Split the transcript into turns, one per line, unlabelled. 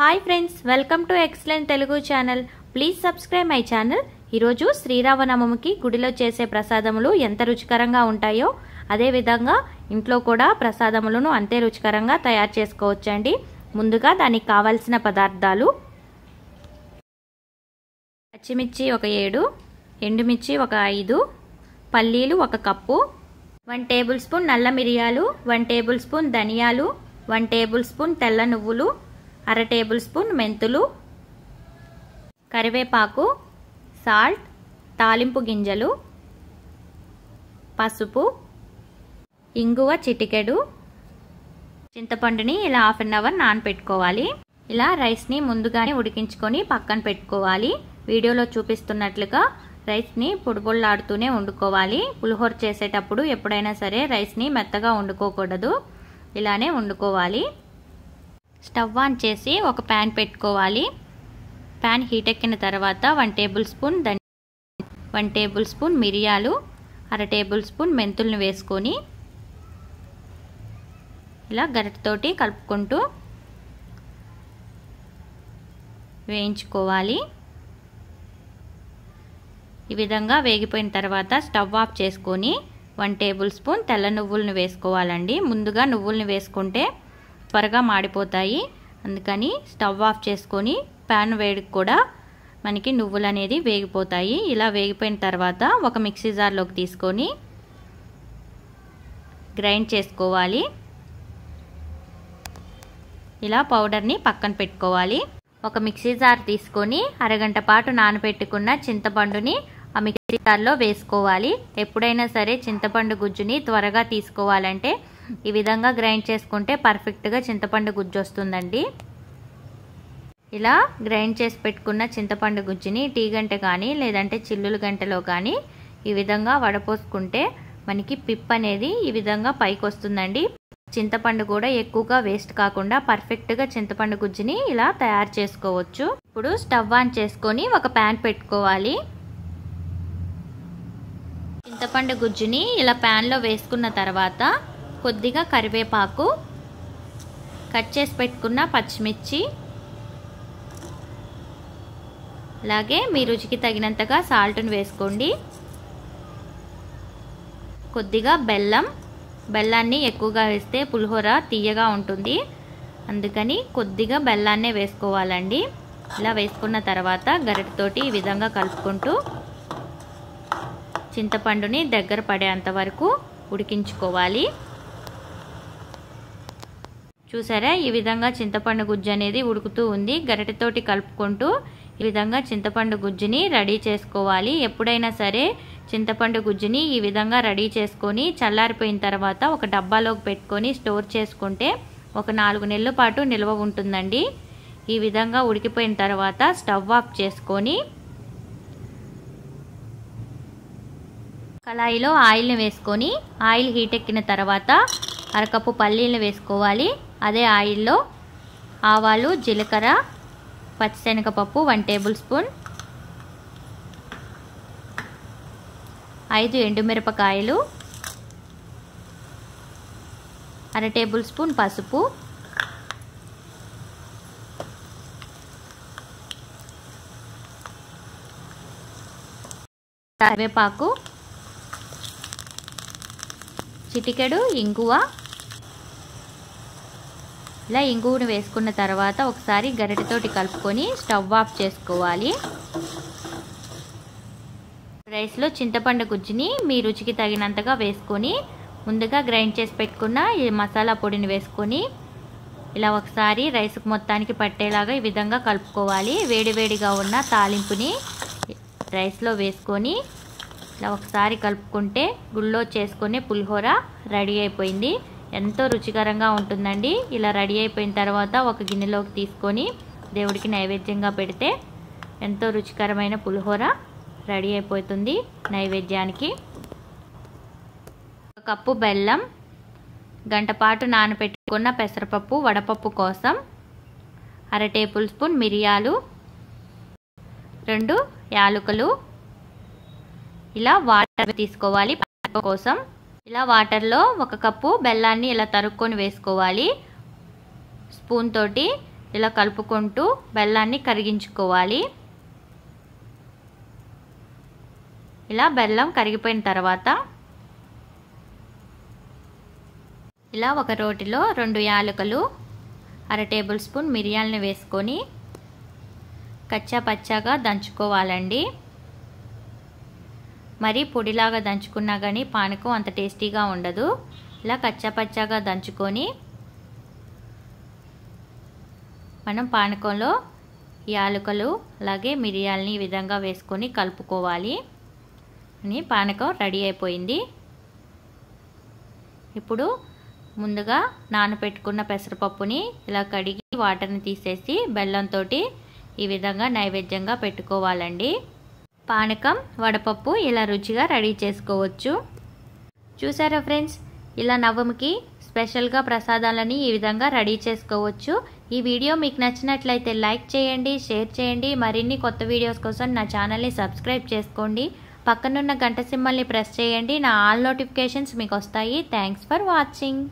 Hi friends welcome to excellent Telugu channel please subscribe my channel ఈరోజు శ్రీరామనవమికి గుడిలో చేసే ప్రసాదములు ఎంత రుచికరంగా ఉంటాయో అదేవిధంగా ఇంట్లో కూడా ప్రసాదములను అంతే రుచికరంగా తయారు చేసుకోవచ్చండి. ముందుగా దానికి కావలసిన పదార్థాలు. పచ్చిమిర్చి ఒక ఏడు ఎండుమిర్చి ఒక ఐదు పల్లీలు ఒక కప్పు వన్ టేబుల్ స్పూన్ నల్ల మిరియాలు వన్ టేబుల్ స్పూన్ ధనియాలు వన్ టేబుల్ స్పూన్ తెల్ల నువ్వులు అర టేబుల్ స్పూన్ మెంతులు కరివేపాకు సాల్ట్ తాలింపు గింజలు పసుపు ఇంగువ చిటికెడు చింతపండుని ఇలా హాఫ్ అన్ అవర్ నానపెట్టుకోవాలి. ఇలా రైస్ని ముందుగానే ఉడికించుకొని పక్కన పెట్టుకోవాలి. వీడియోలో చూపిస్తున్నట్లుగా రైస్ని పొడిపొళ్ళాడుతూనే వండుకోవాలి. పులిహోర చేసేటప్పుడు ఎప్పుడైనా సరే రైస్ని మెత్తగా వండుకోకూడదు. ఇలానే వండుకోవాలి. స్టవ్ ఆన్ చేసి ఒక ప్యాన్ పెట్టుకోవాలి. ప్యాన్ హీట్ ఎక్కిన తర్వాత వన్ టేబుల్ స్పూన్ ధని వన్ టేబుల్ స్పూన్ మిరియాలు అర టేబుల్ స్పూన్ మెంతులను వేసుకొని ఇలా గరిటతోటి కలుపుకుంటూ వేయించుకోవాలి. ఈ విధంగా వేగిపోయిన తర్వాత స్టవ్ ఆఫ్ చేసుకొని వన్ టేబుల్ స్పూన్ తెల్ల నువ్వులను వేసుకోవాలండి. ముందుగా నువ్వులను వేసుకుంటే త్వరగా మాడిపోతాయి. అందుకని స్టవ్ ఆఫ్ చేసుకొని ప్యాన్ వేడికి కూడా మనకి నువ్వులు అనేది వేగిపోతాయి. ఇలా వేగిపోయిన తర్వాత ఒక మిక్సీ జార్లోకి తీసుకొని గ్రైండ్ చేసుకోవాలి. ఇలా పౌడర్ని పక్కన పెట్టుకోవాలి. ఒక మిక్సీ జార్ తీసుకొని అరగంట పాటు నానబెట్టుకున్న చింతపండుని ఆ మిక్సీ జార్లో వేసుకోవాలి. ఎప్పుడైనా సరే చింతపండు గుజ్జుని త్వరగా తీసుకోవాలంటే ఈ విధంగా గ్రైండ్ చేసుకుంటే పర్ఫెక్ట్గా చింతపండు గుజ్జు వస్తుందండి. ఇలా గ్రైండ్ చేసి పెట్టుకున్న చింతపండు గుజ్జుని టీ గంట కానీ లేదంటే చిల్లుల గంటలో కానీ ఈ విధంగా వడపోసుకుంటే మనకి పిప్ అనేది ఈ విధంగా పైకి వస్తుందండి. చింతపండు కూడా ఎక్కువగా వేస్ట్ కాకుండా పర్ఫెక్ట్గా చింతపండు గుజ్జుని ఇలా తయారు చేసుకోవచ్చు. ఇప్పుడు స్టవ్ ఆన్ చేసుకొని ఒక ప్యాన్ పెట్టుకోవాలి. చింతపండు గుజ్జుని ఇలా ప్యాన్లో వేసుకున్న తర్వాత కొద్దిగా కరివేపాకు కట్ చేసి పెట్టుకున్న పచ్చిమిర్చి. అలాగే మీ రుచికి తగినంతగా సాల్ట్ని వేసుకోండి. కొద్దిగా బెల్లం బెల్లాన్ని ఎక్కువగా వేస్తే పులిహోర తీయగా ఉంటుంది. అందుకని కొద్దిగా బెల్లాన్నే వేసుకోవాలండి. ఇలా వేసుకున్న తర్వాత గరిటతోటి ఈ విధంగా కలుపుకుంటూ చింతపండుని దగ్గర పడేంత వరకు ఉడికించుకోవాలి. చూసారా? ఈ విధంగా చింతపండు గుజ్జు అనేది ఉడుకుతూ ఉంది. గరిటతోటి కలుపుకుంటూ ఈ విధంగా చింతపండు గుజ్జుని రెడీ చేసుకోవాలి. ఎప్పుడైనా సరే చింతపండు గుజ్జుని ఈ విధంగా రెడీ చేసుకొని చల్లారిపోయిన తర్వాత ఒక డబ్బాలోకి పెట్టుకొని స్టోర్ చేసుకుంటే ఒక నాలుగు నెలల పాటు నిల్వ ఉంటుందండి. ఈ విధంగా ఉడికిపోయిన తర్వాత స్టవ్ ఆఫ్ చేసుకొని కళాయిలో ఆయిల్ని వేసుకొని ఆయిల్ హీట్ ఎక్కిన తర్వాత అరకప్పు పల్లీలను వేసుకోవాలి. అదే ఆయిల్లో ఆవాలు జీలకర్ర పచ్చిశనగపప్పు వన్ టేబుల్ స్పూన్. ఐదు ఎండుమిరపకాయలు. అర టేబుల్ స్పూన్ పసుపు. కరివేపాకు. చిటికెడు ఇంగువ. ఇలా ఇంగువను వేసుకున్న తర్వాత ఒకసారి గరిటెతోటి కలుపుకొని స్టవ్ ఆఫ్ చేసుకోవాలి. రైస్లో చింతపండు గుజ్జుని మీ రుచికి తగినంతగా వేసుకొని ముందుగా గ్రైండ్ చేసి పెట్టుకున్న ఈ మసాలా పొడిని వేసుకొని ఇలా ఒకసారి రైస్కి మొత్తానికి పట్టేలాగా ఈ విధంగా కలుపుకోవాలి. వేడివేడిగా ఉన్న తాలింపుని రైస్లో వేసుకొని ఇలా ఒకసారి కలుపుకుంటే గుళ్ళో చేసుకునే పులిహోర రెడీ అయిపోయింది. ఎంతో రుచికరంగా ఉంటుందండి. ఇలా రెడీ అయిపోయిన తర్వాత ఒక గిన్నెలోకి తీసుకొని దేవుడికి నైవేద్యంగా పెడితే ఎంతో రుచికరమైన పులిహోర రెడీ అయిపోతుంది నైవేద్యానికి. ఒక కప్పు బెల్లం గంటపాటు నానబెట్టుకున్న పెసరపప్పు వడపప్పు కోసం అర టేబుల్ స్పూన్ మిరియాలు రెండు యాలకులు. ఇలా వాటర్ తీసుకోవాలి. కోసం ఇలా వాటర్లో ఒక కప్పు బెల్లాన్ని ఇలా తరుక్కొని వేసుకోవాలి. స్పూన్ తోటి ఇలా కలుపుకుంటూ బెల్లాన్ని కరిగించుకోవాలి. ఇలా బెల్లం కరిగిపోయిన తర్వాత ఇలా ఒక రోటిలో రెండు యాలకులు అర టేబుల్ స్పూన్ మిరియాలను వేసుకొని కచ్చా పచ్చాగా దంచుకోవాలండి. మరి పొడిలాగా దంచుకున్నా కానీ పానకం అంత టేస్టీగా ఉండదు. ఇలా కచ్చా పచ్చాగా దంచుకొని మనం పానకంలో యాలకులు అలాగే మిరియాలని ఈ విధంగా వేసుకొని కలుపుకోవాలి. అని పానకం రెడీ అయిపోయింది. ఇప్పుడు ముందుగా నానబెట్టుకున్న పెసరపప్పుని ఇలా కడిగి వాటర్ని తీసేసి బెల్లంతో ఈ విధంగా నైవేద్యంగా పెట్టుకోవాలండి. పానకం వడపప్పు ఇలా రుచిగా రెడీ చేసుకోవచ్చు. చూసారా ఫ్రెండ్స్? ఇలా నవమికి స్పెషల్గా ప్రసాదాలని ఈ విధంగా రెడీ చేసుకోవచ్చు. ఈ వీడియో మీకు నచ్చినట్లయితే లైక్ చేయండి షేర్ చేయండి. మరిన్ని కొత్త వీడియోస్ కోసం నా ఛానల్ని సబ్స్క్రైబ్ చేసుకోండి. పక్కనున్న గంట సింబల్ని ప్రెస్ చేయండి. నా ఆల్ నోటిఫికేషన్స్ మీకు వస్తాయి. Thanks for watching.